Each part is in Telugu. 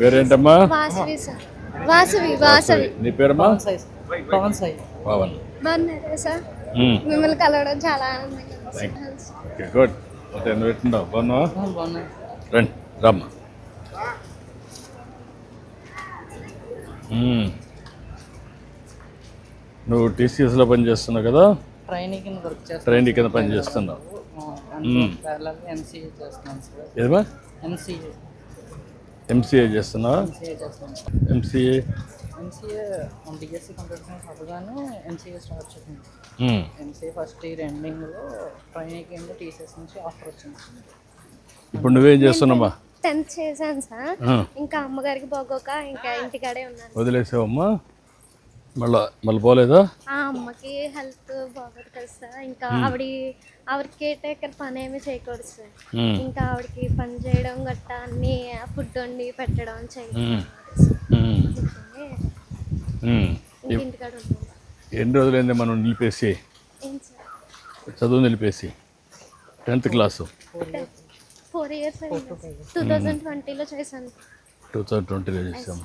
పేరేంటమ్మా? వాసవి సార్. వాసవి వాసవి. నీ పేరమ్మా? సాయి పవన్ సాయి. పవన్. బాగున్నారా సార్? మ్మ్. మిమ్మల్ని కలవడం చాలా ఆనందంగా ఉంది. సార్. ఓకే గుడ్ ఓకే నువ్వు ఎట్లున్నావు? బాగున్నావా? రండి రమ్మా. నువ్వు టీసీఎస్లో పని చేస్తున్నావు కదా ట్రైన్ కింద పని చేస్తున్నావు ఎంసీఏ చేస్తున్నాను సార్. ఎంసీఏ చేస్తున్నావా MCA MCA computer science MCA start చేసింది. ఎంసీఏ ఫస్ట్ ఇయర్ ఎండింగ్లో ట్రైనింగ్ కింద నుంచి ఆఫర్ వచ్చింది. ఇప్పుడు నువ్వేం చేస్తున్నావా టెన్త్ చేశాను సార్. ఇంకా అమ్మగారికి పోగోక ఇంకా ఇంటికాడే ఉన్నాను. వదిలేసావమ్మా? మళ్ళా మళ్ళీ పోలేదా? ఆ అమ్మకి హెల్త్ బాగోదు కదా సార్. ఇంకా ఆవిడ ఆవిడ కేర్ టేకర్ పని ఏమి చేయకూడదు సార్. ఇంకా ఆవిడకి పని చేయడం గట్టా అన్ని ఫుడ్ వండి పెట్టడం ఉన్నాను ఎన్ని రోజులైంది మనం నిలిపేసి? చదువు నిలిపేసి? Tenth class? Four years two thousand ట్వంటీలో చేశాను. టూ థౌజండ్ ట్వంటీలో చేసాము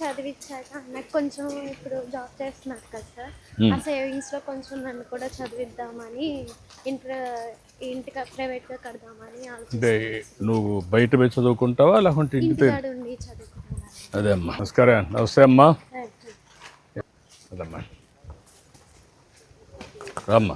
చదివించాక అన్నయ్య కొంచెం ఇప్పుడు జాబ్ చేస్తున్నారు కదా సార్ ఆ సేవింగ్స్లో కొంచెం నన్ను కూడా చదివిద్దామని ఇంటర్ ఇంటికి ప్రైవేట్గా కడదామని అంటే నువ్వు బయట పోయి చదువుకుంటావా లేకుంటే ఇంటి ఉండి అదే అమ్మా. నమస్కారం. నమస్తే అమ్మా. అదమ్మా. రామ్మా.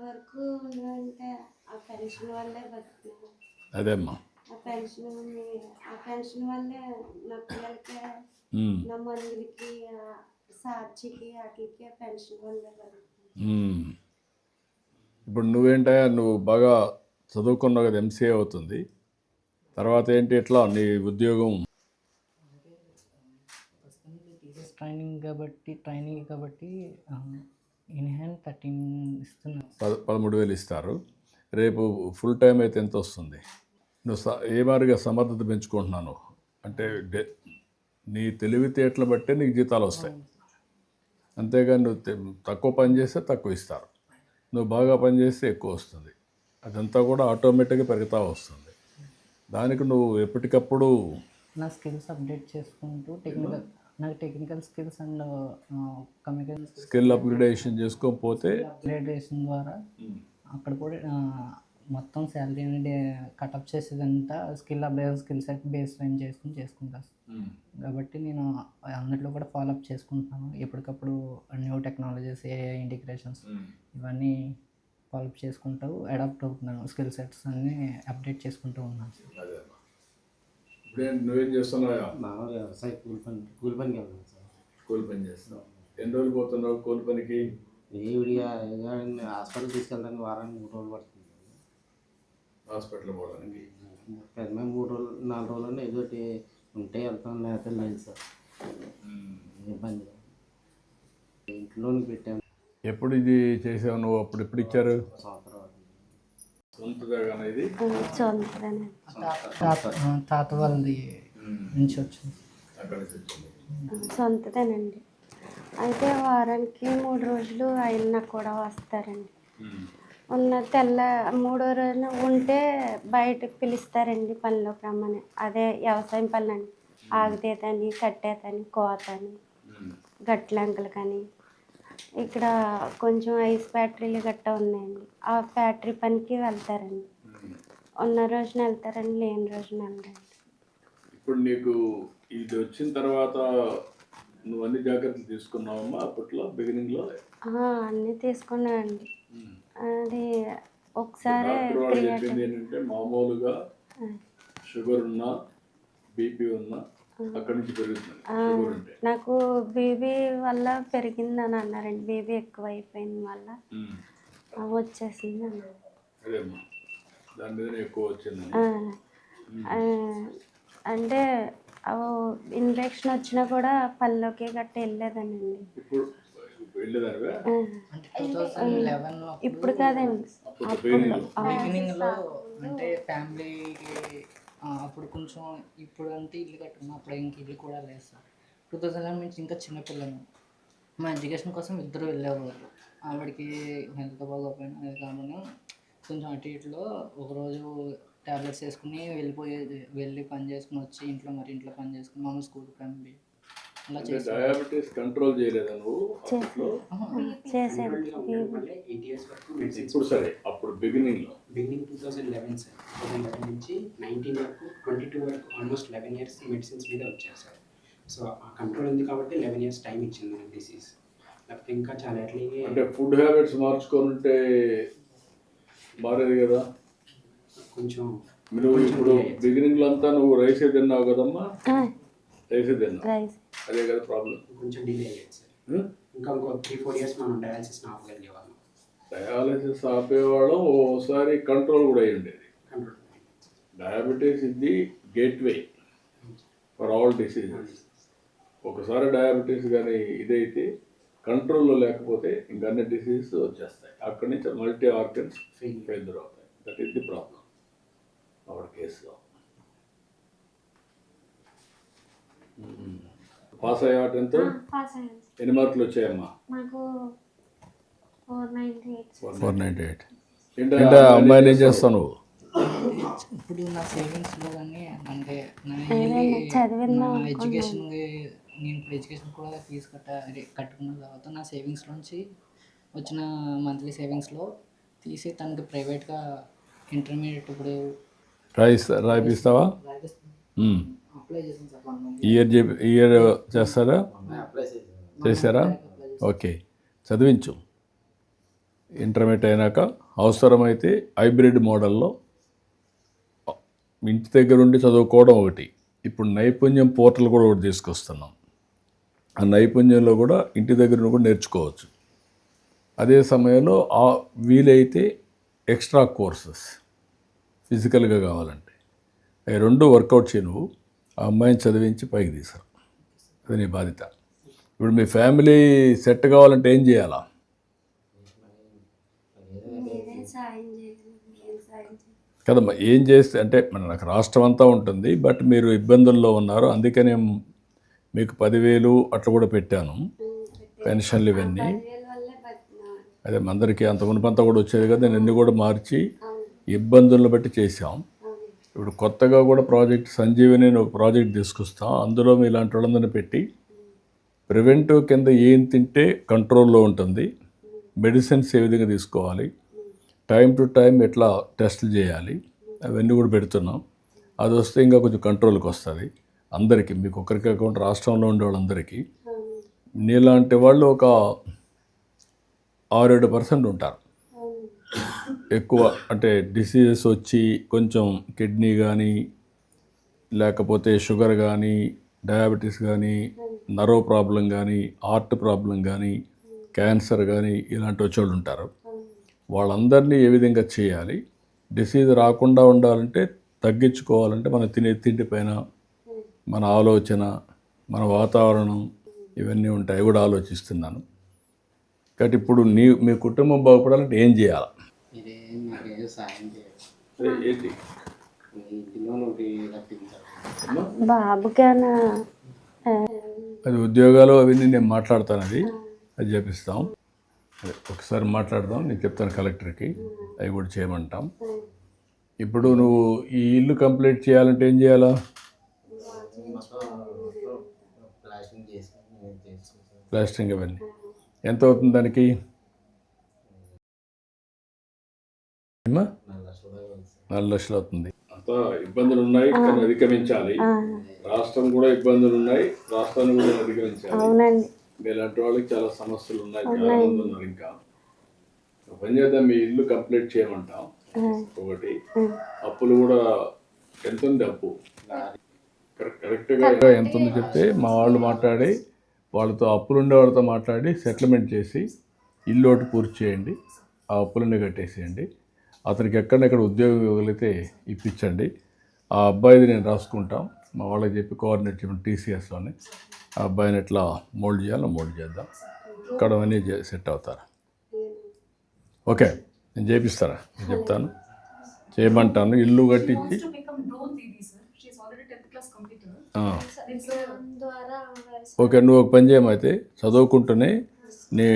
ఇంతవరకు అంటే ఆ పెన్షన్ వల్లే బతుకుతున్నాను అదే అమ్మా ఆ పెన్షన్ ఆ పెన్షన్ వల్లే నా పిల్లలకి. నా మందులకి ఆ సాక్షికి వాటికి పెన్షన్ వల్లే బతుకుతున్నాను మ్మ్. ఇప్పుడు నువ్వేంటయ్యా నువ్వు బాగా చదువుకున్నావు కదా ఎంసీఏ అవుతుంది. తర్వాత ఏంటి ఎట్లా నీ ఉద్యోగం? ట్రైనింగ్ కాబట్టి ట్రైనింగ్ కాబట్టి ఇన్ హ్యాండ్ థర్టీన్ పదమూడు వేలు ఇస్తారు. రేపు ఫుల్ టైం అయితే ఎంత వస్తుంది? నువ్వు స ఏ మాదిరిగా సమర్థత పెంచుకుంటున్నాను? అంటే డే నీ తెలివితేటలు బట్టే నీకు జీతాలు వస్తాయి. అంతేగాని నువ్వు తక్కువ పని చేస్తే తక్కువ ఇస్తారు. నువ్వు బాగా పని చేస్తే ఎక్కువ వస్తుంది. అదంతా కూడా ఆటోమేటిక్గా పెరుగుతూ వస్తుంది. దానికి నువ్వు ఎప్పటికప్పుడు నా స్కిల్స్ అప్డేట్ చేసుకుంటూ టెక్నికల్ నాకు technical skills and communication skill upgradation చేసుకోకపోతే అప్గ్రేడేషన్ ద్వారా అక్కడ కూడా మొత్తం శాలరీ అనేది కటప్ చేసేదంతా skill update skill set baseline చేసుకుని చేసుకుంటాను కాబట్టి నేను అన్నిట్లో కూడా ఫాలో అప్ చేసుకుంటున్నాను ఎప్పటికప్పుడు న్యూ టెక్నాలజీస్ ఏ ఇంటిగ్రేషన్స్ ఇవన్నీ ఫాలో అప్ చేసుకుంటూ అడాప్ట్ అవుతున్నాను. స్కిల్ సెట్స్ అన్నీ అప్డేట్ చేసుకుంటూ ఉన్నాను. నువ్వేం చేస్తున్నావు మామూలుగా వ్యవసాయ కూలి పని కూలి పనికి వెళ్తాను సార్. కూలి పని చేస్తున్నావు. ఎన్ని రోజులు పోతున్నావు కూలి పనికి? ఏ విడిగా హాస్పిటల్ తీసుకెళ్ళడానికి వారానికి మూడు రోజులు పడుతుంది. హాస్పిటల్ పోవడానికి? పెద్ద మూడు రోజులు నాలుగు రోజులు ఏదో ఒకటి ఉంటే వెళ్తాం లేకపోతే లేదు సార్. ఇబ్బంది. ఇంట్లోని పెట్టాము ఎప్పుడు ఇది చేసావు నువ్వు? అప్పుడు ఎప్పుడు ఇచ్చారు? తాత వాళ్ళది నుంచి వచ్చింది. అక్కడ నుంచి వచ్చింది సొంతదేనండి. అయితే వారానికి మూడు రోజులు ఆయన కూడా వస్తారండి. ఉన్న తెల్ల మూడో రోజున ఉంటే బయటకు పిలుస్తారండి పనిలోకి రమ్మని. అదే వ్యవసాయం పనులు అండి ఆగితేతని కట్టేతని కోతని గట్లంకలు కానీ ఇక్కడ కొంచెం ఐస్ ఫ్యాక్టరీలు గట్ట ఉన్నాయండి. ఆ ఫ్యాక్టరీ పనికి వెళ్తారండి. ఉన్న రోజున వెళ్తారండి లేని రోజున వెళ్ళండి ఇప్పుడు నీకు ఇది వచ్చిన తర్వాత నువ్వు అన్ని జాగ్రత్తలు తీసుకున్నావమ్మా అప్పట్లో బిగినింగ్లో అన్నీ తీసుకున్నానండి. అది ఒకసారి చెప్పింది ఏంటంటే మామూలుగా షుగర్ ఉన్నా బీపీ ఉన్నా అక్కడి నుంచి పెరుగుతుంది. షుగర్ ఉంటే. నాకు బేబీ వల్ల పెరిగిందని అన్నారండి. బేబీ ఎక్కువ అయిపోయింది వల్ల ఉమ్. వచ్చేసింది అన్నారు అదేమ్మా దాని మీద ఎక్కువ వచ్చిందని ఆ, ఆ, అంటే ఇన్ఫెక్షన్ వచ్చినా కూడా పళ్ళలోకి గట్ట వెళ్ళేదనండి ఇప్పుడు వెళ్ళేదానివే? ఆ, అంటే టూ థౌజండ్ లెవెన్లో ఇప్పుడు కాదండి. అప్పుడు అంటే ఫ్యామిలీకి అప్పుడు కొంచెం ఇప్పుడు అంటే ఇల్లు కట్టుకున్నాం అప్పుడు ఇంక ఇల్లు కూడా లేదు సార్. టూ థౌజండ్ లెవెన్ నుంచి ఇంకా చిన్నపిల్లను మా ఎడ్యుకేషన్ కోసం ఇద్దరు వెళ్ళేవారు. ఆవిడకి హెల్త్ బాగోపోయినా అది కాకుండా కొంచెం అటు ఇటులో ఒకరోజు టాబ్లెట్స్ వేసుకుని వెళ్ళిపోయేది వెళ్ళి పని చేసుకుని వచ్చి ఇంట్లో మరి ఇంట్లో పని చేసుకుని మమ్మల్ని స్కూల్కి పంపి. అలా చేసి డయాబెటీస్ కంట్రోల్ చేయలేదా నువ్వు ఇప్పుడు సరే అప్పుడు బిగినింగ్లో beginning two thousand eleven sir two thousand eleven నుంచి నైన్టీన్ వరకు ట్వంటీ టూ వరకు ఆల్మోస్ట్ లెవెన్ ఇయర్స్ మెడిసిన్స్ మీద వచ్చారు సార్ సో ఆ కంట్రోల్ ఉంది కాబట్టి లెవెన్ ఇయర్స్ టైం ఇచ్చింది మనకి డిసీజ్ లేకపోతే ఇంకా చాలా ఎట్లయితే అంటే ఫుడ్ హ్యాబిట్స్ మార్చుకుంటే మారేది కదా. కొంచెం నువ్వు ఇప్పుడు బిగినింగ్లో అంతా నువ్వు రైసే తిన్నావు కదమ్మా? రైసే తిన్నావు? రైస్ అదే కదా ప్రాబ్లం కొంచెం డిలే అయ్యేది సార్ ఇంకా ఇంకో త్రీ ఫోర్ ఇయర్స్ మనం డయాలసిస్ ఆపగలిగే వాళ్ళం. డయాలసిస్ ఆపేవాళ్ళం ఓసారి కంట్రోల్ కూడా అయి ఉండేది డయాబెటీస్ ఇది గేట్వే ఫర్ ఆల్ డిసీజెస్. ఒకసారి డయాబెటీస్ కానీ ఇదైతే కంట్రోల్లో లేకపోతే ఇంక అన్ని డిసీజెస్ వచ్చేస్తాయి. అక్కడి నుంచి మల్టీ ఆర్గన్స్ ఫెయిల్యూర్ అవుతాయి. That is the problem our కేసులో పాస్ అయ్యా టెన్త్ పాస్ అయ్యాను. ఎన్ని మార్కులు వచ్చాయమ్మా? నాకు ఫోర్ నైంటీ ఎయిట్ ఏంటంటే అమ్మాయిని ఏం చేస్తావు? నువ్వు ఇప్పుడు నా సేవింగ్స్లో కానీ అంటే నా ఎడ్యుకేషన్ నేను ఇప్పుడు ఎడ్యుకేషన్ కూడా ఫీజు కట్ట అదే కట్టుకున్న తర్వాత నా సేవింగ్స్లోంచి వచ్చిన మంత్లీ సేవింగ్స్లో తీసి తనకి ప్రైవేట్గా ఇంటర్మీడియట్ ఇప్పుడు రాయిస్తా అప్లై చేసాను సార్ మంత్ ఇయర్ ఇయర్ చేస్తారా? చేశారా? ఓకే. చదివించు. ఇంటర్మీడియట్ అయినాక అవసరమైతే హైబ్రిడ్ మోడల్లో ఇంటి దగ్గర ఉండి చదువుకోవడం ఒకటి. ఇప్పుడు నైపుణ్యం పోర్టల్ కూడా ఒకటి తీసుకొస్తున్నాం. ఆ నైపుణ్యంలో కూడా ఇంటి దగ్గర నుండి కూడా నేర్చుకోవచ్చు. అదే సమయంలో ఆ వీలైతే ఎక్స్ట్రా కోర్సెస్ ఫిజికల్గా కావాలంటే. అవి రెండు వర్కౌట్ చేయి నువ్వు. ఆ అమ్మాయిని చదివించి పైకి తీసుకురా అది నీ బాధ్యత. ఇప్పుడు మీ ఫ్యామిలీ సెట్ కావాలంటే ఏం చేయాలా మీరే సాయం చేయాలి ఏం సాయం చేయాలి కదమ్మా ఏం చేస్తే అంటే మన నాకు రాష్ట్రం అంతా ఉంటుంది బట్ మీరు ఇబ్బందుల్లో ఉన్నారు అందుకనే మీకు పదివేలు అట్లా కూడా పెట్టాను పెన్షన్లు ఇవన్నీ. అదే అందరికీ అంత మునుపంతా కూడా వచ్చేది కదా నేను అన్ని కూడా మార్చి ఇబ్బందులను బట్టి చేసాం ఇప్పుడు కొత్తగా కూడా ప్రాజెక్ట్ సంజీవని ఒక ప్రాజెక్ట్ తీసుకొస్తాం అందులో మీ ఇలాంటి వాళ్ళందరినీ పెట్టి ప్రివెంటివ్ కింద ఏం తింటే కంట్రోల్లో ఉంటుంది మెడిసిన్స్ ఏ విధంగా తీసుకోవాలి టైం టు టైం ఎట్లా టెస్టులు చేయాలి అవన్నీ కూడా పెడుతున్నాం. అది వస్తే ఇంకా కొంచెం కంట్రోల్కి వస్తుంది. అందరికీ మీకు ఒకరికి కాకుండా రాష్ట్రంలో ఉండే వాళ్ళందరికీ నీలాంటి వాళ్ళు ఒక ఆరేడు పర్సెంట్ ఉంటారు. ఎక్కువ అంటే డిసీజెస్ వచ్చి కొంచెం కిడ్నీ కానీ లేకపోతే షుగర్ కానీ డయాబెటీస్ కానీ నరో ప్రాబ్లం కానీ హార్ట్ ప్రాబ్లం కానీ క్యాన్సర్ కానీ ఇలాంటి వచ్చేవాళ్ళు ఉంటారు. వాళ్ళందరినీ ఏ విధంగా చేయాలి? డిసీజ్ రాకుండా ఉండాలంటే తగ్గించుకోవాలంటే మన తినే తిండి పైన మన ఆలోచన మన వాతావరణం ఇవన్నీ ఉంటాయి. కూడా ఆలోచిస్తున్నాను. కాబట్టి ఇప్పుడు నీ మీ కుటుంబం బాగుపడాలంటే ఏం చేయాలి? అది ఉద్యోగాలు అవన్నీ నేను మాట్లాడతాను అది అది చేపిస్తాం అదే ఒకసారి మాట్లాడదాం. నేను చెప్తాను కలెక్టర్కి. అవి కూడా చేయమంటాం. ఇప్పుడు నువ్వు ఈ ఇల్లు కంప్లీట్ చేయాలంటే ఏం చేయాలా? ప్లాస్టింగ్ చేసుకుని నేను చేసుకుంటాను ప్లాస్టరింగ్ అవన్నీ. ఎంత అవుతుంది దానికి? నాలుగు లక్షల అవుతుంది. అంత ఇబ్బందులు ఉన్నాయి కానీ అధిగమించాలి. రాష్ట్రం కూడా ఇబ్బందులు ఉన్నాయి రాష్ట్రాన్ని కూడా అధిగమించాలి. అవునండి. మీలాంటి వాళ్ళకి చాలా సమస్యలు ఉన్నాయి చాలా మంది ఉన్నారు ఇంకా. పని చేద్దాం మీ ఇల్లు కంప్లీట్ చేయమంటాం. ఒకటి. అప్పులు కూడా ఎంత ఉంది అప్పు? కరెక్ట్ కరెక్ట్గా ఎంత ఉంది చెప్తే మా వాళ్ళు మాట్లాడి వాళ్ళతో అప్పులు ఉండే వాళ్ళతో మాట్లాడి సెటిల్మెంట్ చేసి ఇల్లు ఒకటి పూర్తి చేయండి ఆ అప్పులన్నీ కట్టేసేయండి. అతనికి ఎక్కడెక్కడ ఉద్యోగం ఇవ్వగలిగితే ఇప్పించండి. ఆ అబ్బాయిది నేను రాసుకుంటాం. మా వాళ్ళకి చెప్పి కోఆర్డినేట్ చేయమని టీసీఎస్లోనే. ఆ అబ్బాయిని ఎట్లా మోల్డ్ చేయాలో మోల్డ్ చేద్దాం. ఇక్కడ అవన్నీ సెట్ అవుతారు? ఓకే నేను చేపిస్తారా? నేను చెప్తాను. చేయమంటాను. ఇల్లు కట్టించి to become drone Didi, sir. She's already 10th class completer. ఆ, It's a ద్వారా ఓకే నువ్వు ఒక పని చేయమైతే చదువుకుంటూనే నీ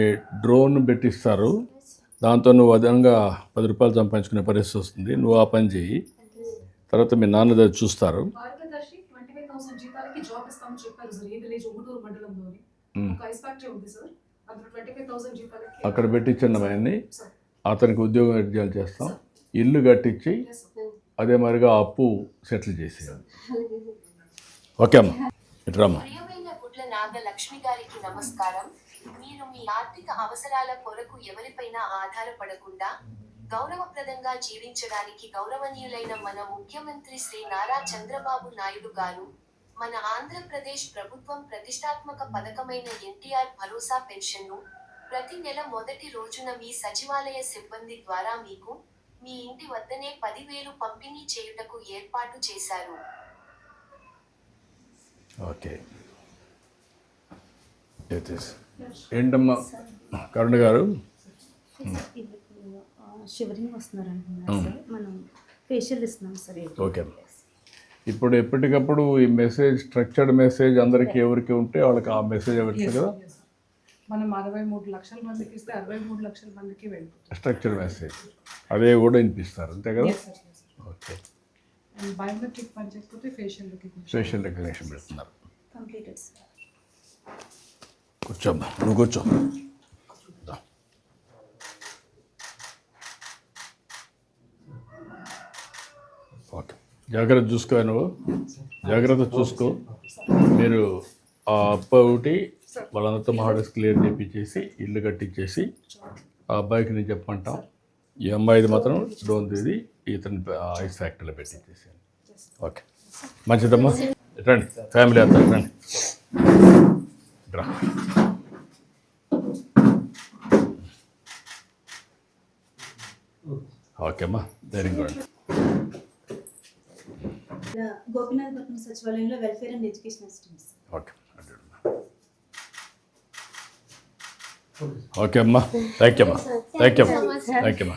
డ్రోన్ పెట్టిస్తారు. దాంతో నువ్వు అదనంగా పది రూపాయలు సంపాదించుకునే పరిస్థితి వస్తుంది. నువ్వు ఆ పని చేయి. తర్వాత మీ నాన్న దగ్గర చూస్తారు భారతదర్శి ట్వంటీ ఫైవ్ థౌసండ్ జీతాలకి జాబ్ ఇస్తామని చెప్పారు సార్ ఈ విలేజ్ ఒంగుటూరు మండలంలోని ఒక ఐస్ ఫ్యాక్టరీ ఉంది సార్ అందులో ట్వంటీ ఫైవ్ థౌసండ్ జీతాలకి అక్కడ పెట్టించండి సార్ అతనికి ఉద్యోగం ఎడ్జాలు చేస్తాం. ఇల్లు కట్టించి సార్ అదే మరిగా అప్పు సెటిల్ చేసేయాలి. ఓకే అమ్మా. ఇటు రామ్మా. ప్రియమైన గుడ్ల నాగలక్ష్మి గారికి నమస్కారం. మీరు మీ ఆర్థిక అవసరాల కొరకు ఎవరిపైనా ఆధారపడకుండా గౌరవప్రదంగా జీవించడానికి గౌరవనీయులైన మన ముఖ్యమంత్రి శ్రీ నారా చంద్రబాబు నాయుడు గారు మన ఆంధ్రప్రదేశ్ ప్రభుత్వం ప్రతిష్టాత్మక పథకమైన ఎన్టీఆర్ భరోసా పెన్షన్ను ప్రతి నెల మొదటి రోజున మీ సచివాలయ సిబ్బంది ద్వారా మీకు మీ ఇంటి వద్దనే పదివేలు పంపిణీ చేయుటకు ఏర్పాటు చేశారు. ఓకే. ఏంటమ్మా? కరుణ గారు? షివరింగ్ వస్తున్నారు అంటున్నారు సార్ మనం ఫేషియల్ ఇస్తున్నాం సార్ ఓకే ఇప్పుడు ఎప్పటికప్పుడు ఈ మెసేజ్ స్ట్రక్చర్డ్ మెసేజ్ అందరికీ ఎవరికి ఉంటే వాళ్ళకి ఆ మెసేజ్ ఎవరికి కదా మనం అరవై మూడు లక్షల మందికి ఇస్తే అరవై మూడు లక్షల మందికి వెళ్ళిపోతుంది స్ట్రక్చర్డ్ మెసేజ్ అదే కూడా వినిపిస్తారు అంతే కదా? ఓకే బయోమెట్రిక్ పని చేయకపోతే ఫేషియల్ రికగ్నిషన్ ఫేషియల్ రికగ్నేషన్ పెడుతున్నారు. కంప్లీటెడ్ సార్ కూర్చోమ్మా నువ్వు కూర్చో దా. ఓకే జాగ్రత్త చూసుకో నువ్వు. జాగ్రత్త చూసుకో. మీరు ఆ అప్ప ఒకటి వాళ్ళందరితో మహాడస్ క్లియర్ చేపించేసి ఇల్లు కట్టించేసి ఆ అబ్బాయికి నేను చెప్పమంటాం. ఈ అమ్మాయిది మాత్రం డోన్ తీది ఇతని ఐస్ ఫ్యాక్టరీలో పెట్టించేసి ఓకే. మంచిదమ్మా. రండి ఫ్యామిలీ అంతా రండి. రా. ఓకే అమ్మా. ధైర్యంగా ఉండండి గోపినాథపట్నం సచివాలయంలో welfare and education assistant sir okay. Okay అమ్మా థ్యాంక్ యూ అమ్మా. థ్యాంక్ యూ అమ్మా. థ్యాంక్ యూ అమ్మా.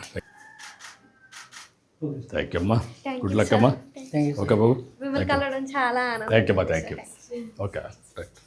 థ్యాంక్ యూ అమ్మా. గుడ్ లక్ అమ్మా. ఓకే బాబు. థ్యాంక్ యూ అమ్మా థ్యాంక్ యూ ఓకే రైట్